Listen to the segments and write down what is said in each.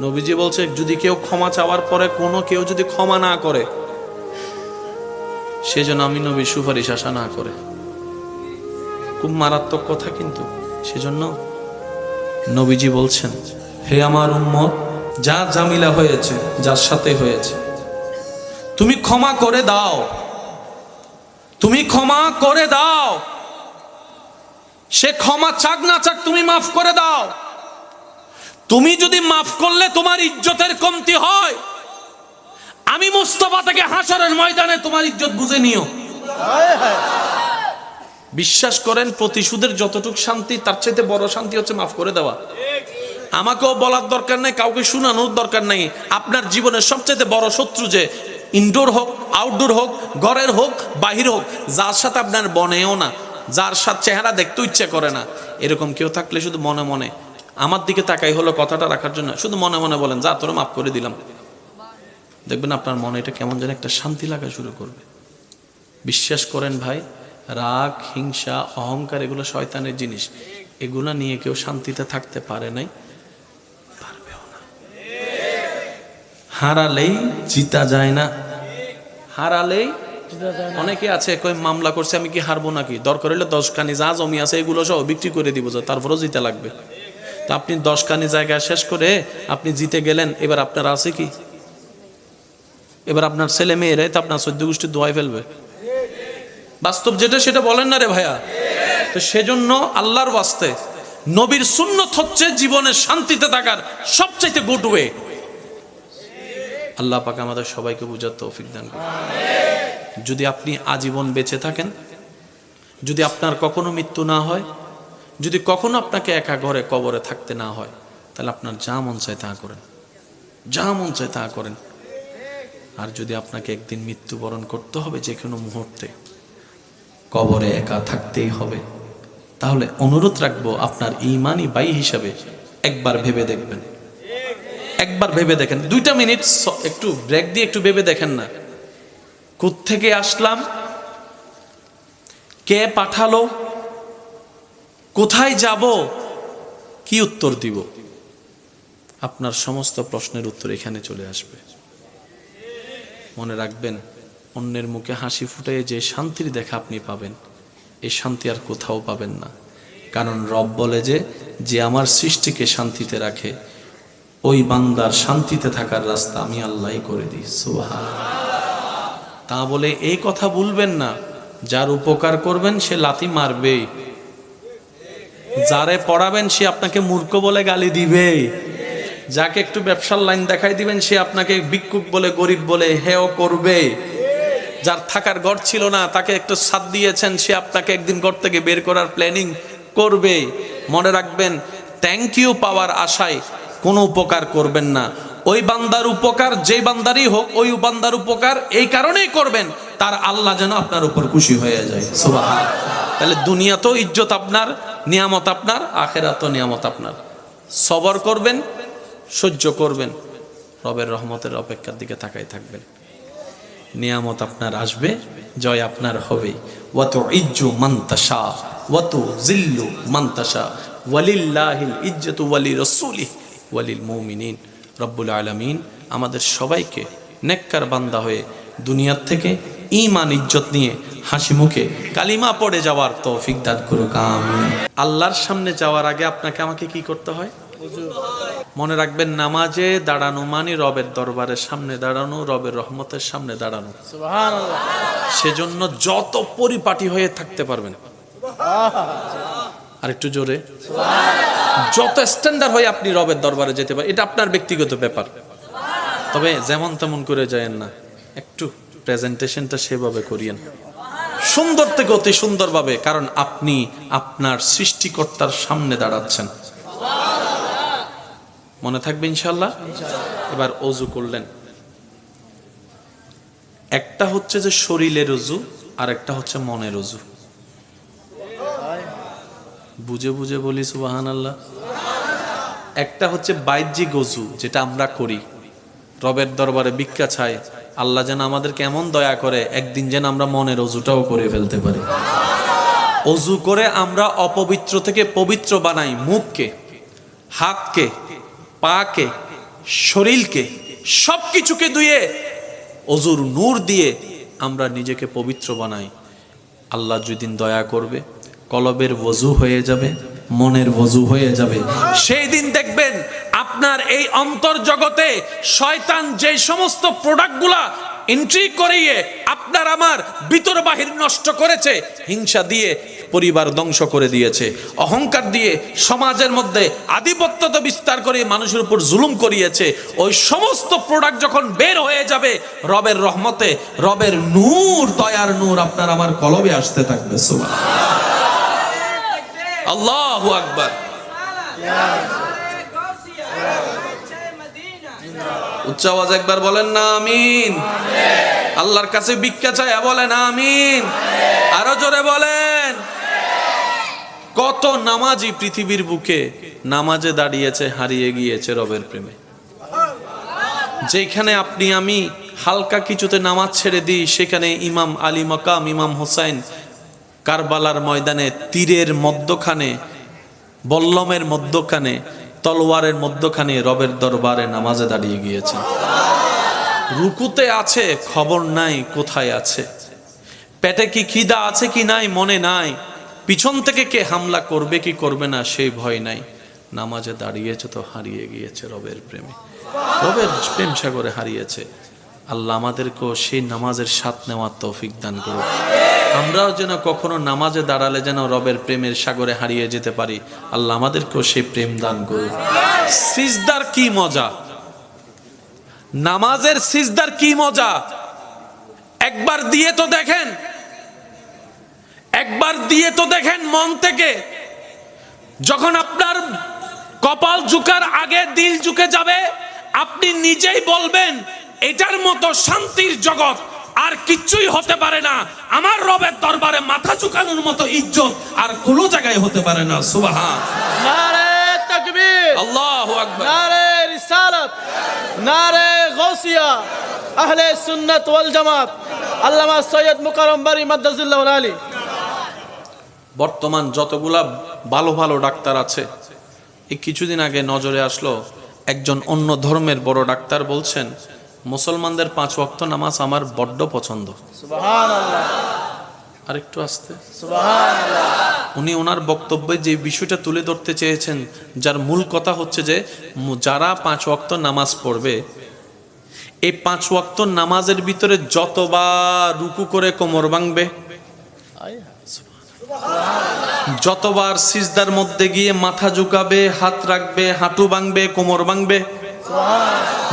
নবীজি বলছে, যদি কেউ ক্ষমা চাওয়ার পরে কোনো কেউ যদি ক্ষমা না করে, সেজন্য আমি নবী সুপারিশ আশা না করে। খুব মারাত্মক কথা কিন্তু, সেজন্য নবীজি বলছেন, হে আমার উম্মত, যা জামিলা হয়েছে, যার সাথে হয়েছে, তুমি ক্ষমা করে দাও। তুমি ক্ষমা করে দাও। সে ক্ষমা চাক না চাক তুমি মাফ করে দাও। তুমি যদি মাফ করলে তোমার ইজ্জতের কমতি হয়। আমি মুস্তফা থেকে হাসরের ময়দানে তোমার ইজ্জত বুঝে নিও। বিশ্বাস করেন, প্রতিশোধের যতটুক শান্তি, তার চাইতে বড় শান্তি হচ্ছে মাফ করে দেওয়া। আমাকেও বলার দরকার নেই, কাউকে শোনানোর দরকার নেই। আপনার জীবনের সবচেয়ে বড় শত্রু যে ইনডোর হোক আউটডোর হোক, ঘরের হোক, বাহির হোক, যার সাথে আপনার বনেও না, যার সাথে চেহারা দেখতে ইচ্ছে করে না, এরকম কেউ থাকলে শুধু মনে মনে আমার দিকে তাকাই হলো কথাটা রাখার জন্য। শুধু মনে মনে বলেন যা তোর মাফ করে দিলাম। দেখবেন আপনার মনে এটা কেমন যেন একটা শান্তি লাগা শুরু করবে। বিশ্বাস করেন ভাই রাগ হিংসা অহংকার এগুলো শয়তানের জিনিস। এগুলা নিয়ে কেউ শান্তিতে থাকতে পারে নাই পারবেও না। হারালেই জিতা যায় না। হারালেই অনেকে আছে কই মামলা করছে আমি কি হারবো নাকি? দরকার হলে দশ খানি যা জমি আছে এগুলো সব বিক্রি করে দিব যে তারপরেও জিতে লাগবে। তো আপনি দশ খানি জায়গা শেষ করে আপনি জিতে গেলেন, এবার আপনার আছে কি? এবার আপনার ছেলে মেয়েরাই তো আপনার সদ্য গোষ্ঠী দোয়াই ফেলবে। বাস্তব যেটা সেটা বলেন না রে ভাইয়া। তো সেজন্য আল্লাহর বাস্তে নবীর সুন্নত হচ্ছে জীবনে শান্তিতে থাকার সবচাইতে গুড ওয়ে আল্লাহ পাকে আমাদের সবাইকে বুঝার তৌফিক দান করুন। যদি আপনি আজীবন বেঁচে থাকেন, যদি আপনার কখনো মৃত্যু না হয় যদি কখনো আপনাকে একা ঘরে কবরে থাকতে না হয়, তাহলে আপনার যা মন চায় তা করেন। যা মন চায় তা করেন। আর যদি আপনাকে একদিন মৃত্যুবরণ করতে হবে যে কোনো মুহূর্তে, কবরে একা থাকতেই হবে, তাহলে অনুরোধ রাখব আপনার ইমানই বাই হিসাবে একবার ভেবে দেখবেন। একবার ভেবে দেখেন। দুইটা মিনিট একটু ব্রেক দিয়ে একটু ভেবে দেখেন না। থেকে আসলাম? কে পাঠালো? কোথায় যাব? কি উত্তর দিব? আপনার সমস্ত প্রশ্নের উত্তর এখানে চলে আসবে। মনে রাখবেন, অন্যের মুখে হাসি ফুটাইয়ে যে শান্তির দেখা আপনি পাবেন এই শান্তি আর কোথাও পাবেন না। কারণ রব বলে যে যে আমার সৃষ্টিকে শান্তিতে রাখে, ওই বান্দার শান্তিতে থাকার রাস্তা আমি আল্লাহই করে দিই। সোহা তা বলে এই কথা ভুলবেন না। যার উপকার করবেন, সে লাতি মারবে যারে পড়াবেন সে আপনাকে মূর্খ বলে গালি দিবে। যাকে একটু ব্যবসার লাইন দেখাই দিবেন, সে আপনাকে ভিক্ষুক বলে, গরিব বলে হেও করবে। যার থাকার ঘর ছিল না, তাকে একটু সাথ দিয়েছেন, সে আপনাকে একদিন ঘর থেকে বের করার প্ল্যানিং করবে। মনে রাখবেন থ্যাংক ইউ পাওয়ার আশায় কোনো উপকার করবেন না। ওই বান্দার উপকার যে বান্দারই হোক, ওই বান্দার উপকার এই কারণেই করবেন, তার আল্লাহ যেন আপনার উপর খুশি হয়ে যায়। সুবাহ তাহলে দুনিয়াতেও ইজ্জত আপনার, নিয়ামত আপনার আখেরাতও নিয়ামত আপনার। সবর করবেন, সহ্য করবেন, রবের রহমতের অপেক্ষার দিকে তাকাই থাকবেন। নিয়ামত আপনার আসবে, জয় আপনার হবে। ওয়াত ইজ্জু মান্তাসা ওয়াত জিল্লু মান্তাসা ওয়ালিল্লাহিল ইজ্জতু ওয়ালি রসুলি ওয়ালিল মুমিনিন। রব্বুল আলামিন আমাদের সবাইকে নেককার বান্দা হয়ে দুনিয়ার থেকে ইমান ইজ্জত নিয়ে হাসি মুখে কালিমা পড়ে যাওয়ার তৌফিক দান করুক আমিন। আল্লাহর সামনে যাওয়ার আগে আপনাকে আমাকে কি করতে হয়? মনে রাখবেন নামাজে দাঁড়ানো মানে রবের দরবারের সামনে দাঁড়ানো রবের রহমতের সামনে দাঁড়ানো। সেজন্য যত পরিপাটি হয়ে থাকতে পারবেন। আর একটু জোরে। যত স্ট্যান্ডার্ড হয়ে আপনি রবের দরবারে যেতে পারেন এটা আপনার ব্যক্তিগত ব্যাপার। তবে যেমন তেমন করে যায়েন না। একটু প্রেজেন্টেশনটা সেভাবে করিয়েন। সুন্দর থেকে অতি সুন্দরভাবে, কারণ আপনি আপনার সৃষ্টিকর্তার সামনে দাঁড়াচ্ছেন। মনে থাকবে ইনশাল্লাহ এবার অজু করলেন। একটা হচ্ছে যে শরীরের অজু, আর একটা হচ্ছে মনের অজু। বুঝে বুঝে বলি সুবাহান আল্লাহ একটা হচ্ছে বাহ্যিক অজু, যেটা আমরা করি। রবের দরবারে ভিক্ষা চাই আল্লাহ যেন আমাদের কেমন দয়া করে একদিন যেন আমরা মনের অজুটাও করে ফেলতে পারি। অজু করে আমরা অপবিত্র থেকে পবিত্র বানাই মুখকে, হাতকে, পাকে, শরীরকে সব কিছুকে ধুয়ে অজুর নূর দিয়ে আমরা নিজেকে পবিত্র বানাই। আল্লাহ যেদিন দয়া করবে, কলবের বজু হয়ে যাবে, মনের বজু হয়ে যাবে। সেই দিন দেখবেন আপনার এই অন্তর জগতে শয়তান যে সমস্ত প্রোডাক্টগুলা এন্ট্রি করিয়ে আপনার আমার ভিতর বাহির নষ্ট করেছে, হিংসা দিয়ে পরিবার ধ্বংস করে দিয়েছে, অহংকার দিয়ে সমাজের মধ্যে আধিপত্য বিস্তার করে মানুষের উপর জুলুম করিয়েছে, ওই সমস্ত প্রোডাক্ট যখন বের হয়ে যাবে, রবের রহমতে, রবের নূর, দয়ার নূর আপনার আমার কলবে আসতে থাকবে সুবহান আল্লাহ আকবার। উচ্চ আওয়াজ একবার বলেন না, আমিন। আল্লাহর কাছে ভিক্ষা চায় বলেন, আমিন। আরও জোরে বলেন। কত নামাজি পৃথিবীর বুকে নামাজে দাঁড়িয়েছে, হারিয়ে গিয়েছে রবের প্রেমে। যেখানে আপনি, আমি হালকা কিছুতে নামাজ ছেড়ে দিই, সেখানে ইমাম আলী মকাম, ইমাম হোসাইন কারবালার ময়দানে, তীরের মধ্যখানে, বল্লমের মধ্যখানে তলোয়ারের মধ্যখানে রবের দরবারে নামাজে দাঁড়িয়ে গিয়েছে। রুকুতে আছে, খবর নাই কোথায় আছে। পেটে কি খিদা আছে কি নাই, মনে নাই। পিছন থেকে কে হামলা করবে কি করবে না, সেই ভয় নাই। নামাজে দাঁড়িয়েছে তো হারিয়ে গিয়েছে রবের প্রেমে। রবের প্রেম সাগরে হারিয়েছে। আল্লাহ আমাদেরকেও সেই নামাজের স্বাদ নেওয়ার তৌফিক দান করুক। আমরাও যেন কখনো নামাজে দাঁড়ালে যেন রবের প্রেমের সাগরে হারিয়ে যেতে পারি। আল্লাহ আমাদেরকেও সেই প্রেম দান করুক। সিজদার কি মজা? নামাজের সিজদার কি মজা? একবার দিয়ে তো দেখেন। একবার দিয়ে তো দেখেন মন থেকে। যখন আপনার কপাল ঝুকার আগে দিল ঝুঁকে যাবে, আপনি নিজেই বলবেন এটার মতো শান্তির জগৎ আর কিচ্ছুই হতে পারে না। আমার রবের দরবারে মাথা ঝুকানোর মতো ইজ্জত আর কোনো জায়গায় হতে পারে না। সুবাহান। নারে তকবীর। আল্লাহু আকবার। নারে রিসালাত। নারে গৌসিয়া আহলে সুন্নাত ওয়াল জামাত। আল্লামা সৈয়দ মুকাররম বারি মাদ্দাজুল্লাহ আলী। বর্তমান যতগুলা ভালো ভালো ডাক্তার আছে এই কিছুদিন আগে নজরে আসলো একজন অন্য ধর্মের বড় ডাক্তার বলছেন মুসলমানদের পাঁচ ওয়াক্ত নামাজ আমার বড্ড পছন্দ। আর একটু আসতে। উনি ওনার বক্তব্যে যে বিষয়টা তুলে ধরতে চেয়েছেন যার মূল কথা হচ্ছে যে যারা পাঁচ ওয়াক্ত নামাজ পড়বে এই পাঁচ ওয়াক্ত নামাজের ভিতরে যতবার রুকু করে কোমর ভাঙবে যতবার সিজদার মধ্যে গিয়ে মাথা ঝুঁকাবে হাত রাখবে হাঁটু ভাঙবে কোমর ভাঙবে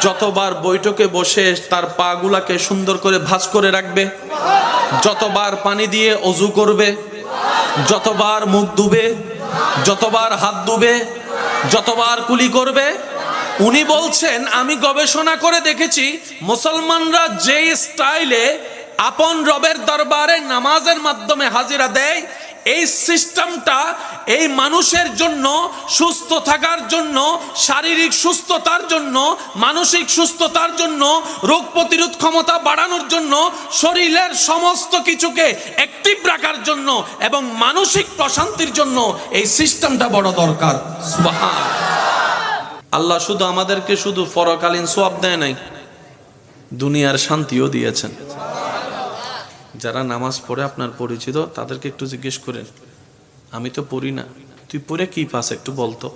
যতবার বৈঠকে বসে তার পা গুলাকে সুন্দর করে ভাঁজ করে রাখবে, যতবার পানি দিয়ে অজু করবে, যতবার মুখ ধুবে, যতবার হাত ধুবে, যতবার কুলি করবে, উনি বলছেন, আমি গবেষণা করে দেখেছি, মুসলমানরা যে স্টাইলে আপন রবের দরবারে নামাজের মাধ্যমে হাজিরা দেয় এই সিস্টেমটা এই মানুষের জন্য, সুস্থ থাকার জন্য, শারীরিক সুস্থতার জন্য, মানসিক সুস্থতার জন্য, রোগ প্রতিরোধ ক্ষমতা বাড়ানোর জন্য, শরীরের সমস্ত কিছুকে অ্যাক্টিভ রাখার জন্য এবং মানসিক প্রশান্তির জন্য এই সিস্টেমটা বড় দরকার। আল্লাহ শুধু আমাদেরকে শুধু পরকালীন সোয়াব দেয় নাই, দুনিয়ার শান্তিও দিয়েছেন। যারা নামাজ পড়ে আপনার পরিচিত তাদেরকে একটু জিজ্ঞেস করেন আমি তো পড়ি না তুই পড়ে কি পাস একটু বলতো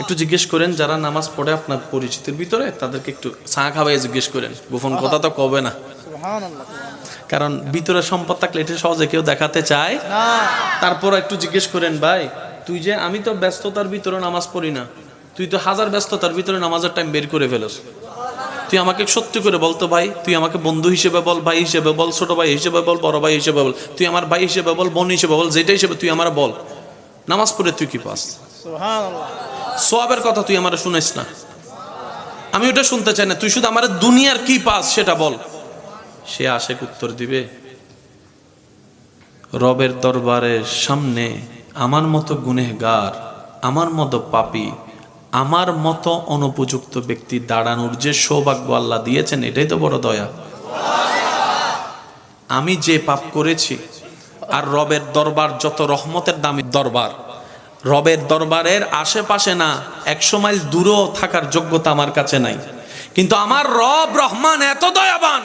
একটু জিজ্ঞেস করেন যারা নামাজ পড়ে আপনার পরিচিতির ভিতরে তাদেরকে একটু চা খাওয়াই জিজ্ঞেস করেন গোপন কথা তো কবে না? কারণ ভিতরে সম্পদ থাকলে এটা সহজে কেউ দেখাতে চায়। তারপর একটু জিজ্ঞেস করেন ভাই তুই যে আমি তো ব্যস্ততার ভিতরে নামাজ পড়ি না তুই তো হাজার ব্যস্ততার ভিতরে নামাজের টাইম বের করে ফেলস। তুই আমাকে সত্যি করে বলতো ভাই। তুই আমাকে বন্ধু হিসেবে বল ভাই হিসেবে বল ছোট ভাই হিসেবে বল বড় ভাই হিসেবে বল। তুই আমার ভাই হিসেবে বল বোন হিসেবে বল যেটা হিসেবে তুই আমার বল। নামাজ পড়ে তুই কি পাস? সোয়াবের কথা তুই আমার শুনিস না। আমি ওটা শুনতে চাই না। তুই শুধু আমার দুনিয়ার কি পাস সেটা বল। সে আশেক উত্তর দিবে রবের দরবারের সামনে আমার মতো গুনেহগার আমার মতো পাপী আমার মতো অনুপযুক্ত ব্যক্তি দাঁড়ানোর যে সৌভাগ্য আল্লাহ দিয়েছেন, এটাই তো বড় দয়া। আমি যে পাপ করেছি, আর রবের দরবার যত রহমতের দামি দরবার, রবের দরবারের আশেপাশে না একশো মাইল দূরেও থাকার যোগ্যতা আমার কাছে নাই। কিন্তু আমার রব রহমান এত দয়াবান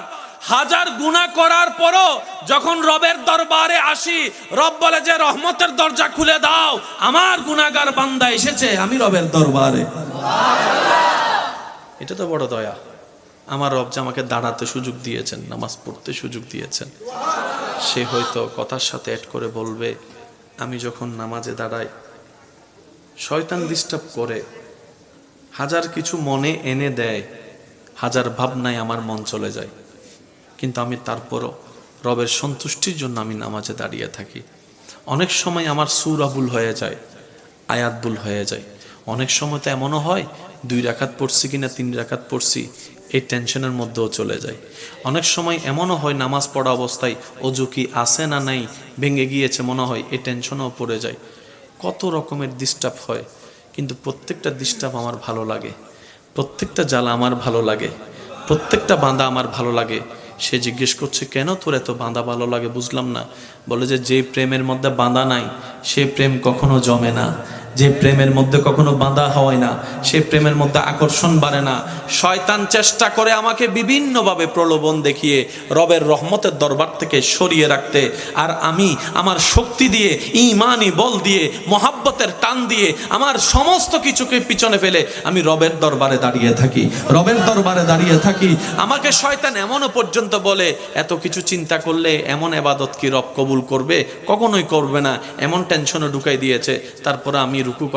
হাজার গুণা করার পরও যখন রবের দরবারে আসি, রব বলে যে, রহমতের দরজা খুলে দাও, আমার গুনাগার বান্দা এসেছে, আমি রবের দরবারে। এটা তো বড় দয়া। আমার রব যে আমাকে দাঁড়াতে সুযোগ দিয়েছেন, নামাজ পড়তে সুযোগ দিয়েছেন, সে হয়তো কথার সাথে অ্যাড করে বলবে, আমি যখন নামাজে দাঁড়াই, শয়তান ডিস্টার্ব করে, হাজার কিছু মনে এনে দেয়, হাজার ভাবনায় আমার মন চলে যায়। কিন্তু আমি তারপরও রবের সন্তুষ্টির জন্য আমি নামাজে দাঁড়িয়ে থাকি। অনেক সময় আমার সুর আবুল হয়ে যায় আয়াতবুল হয়ে যায়। অনেক সময় তো এমনও হয়, দুই রাখাত পড়ছি কিনা তিন রাখাত পড়ছি, এই টেনশনের মধ্যেও চলে যায়। অনেক সময় এমনও হয়, নামাজ পড়া অবস্থায় অজু কি আছে না নাই ভেঙে গিয়েছে মনে হয়, এই টেনশনও পড়ে যায়। কত রকমের ডিস্টার্ব হয়, কিন্তু প্রত্যেকটা ডিস্টার্ব আমার ভালো লাগে। প্রত্যেকটা জ্বালা আমার ভালো লাগে, প্রত্যেকটা বাঁধা আমার ভালো লাগে। সে জিজ্ঞেস করছে, কেন তোর এত বাঁধা ভালো লাগে? বুঝলাম না। বলে যে যে প্রেমের মধ্যে বাঁধা নাই, সে প্রেম কখনো জমে না। যে প্রেমের মধ্যে কখনো বাঁধা হয় না, সে প্রেমের মধ্যে আকর্ষণ বাড়ে না। শয়তান চেষ্টা করে আমাকে বিভিন্নভাবে প্রলোভন দেখিয়ে রবের রহমতের দরবার থেকে সরিয়ে রাখতে, আর আমি আমার শক্তি দিয়ে, ইমানি বল দিয়ে, মহাব্বতের টান দিয়ে, আমার সমস্ত কিছুকে পিছনে ফেলে আমি রবের দরবারে দাঁড়িয়ে থাকি, রবের দরবারে দাঁড়িয়ে থাকি। আমাকে শয়তান এমনও পর্যন্ত বলে, এত কিছু চিন্তা করলে এমন এবাদত কি রব কবুল করবে? কখনোই করবে না, এমন টেনশনে ঢুকাই দিয়েছে। তারপরে আমি রুকু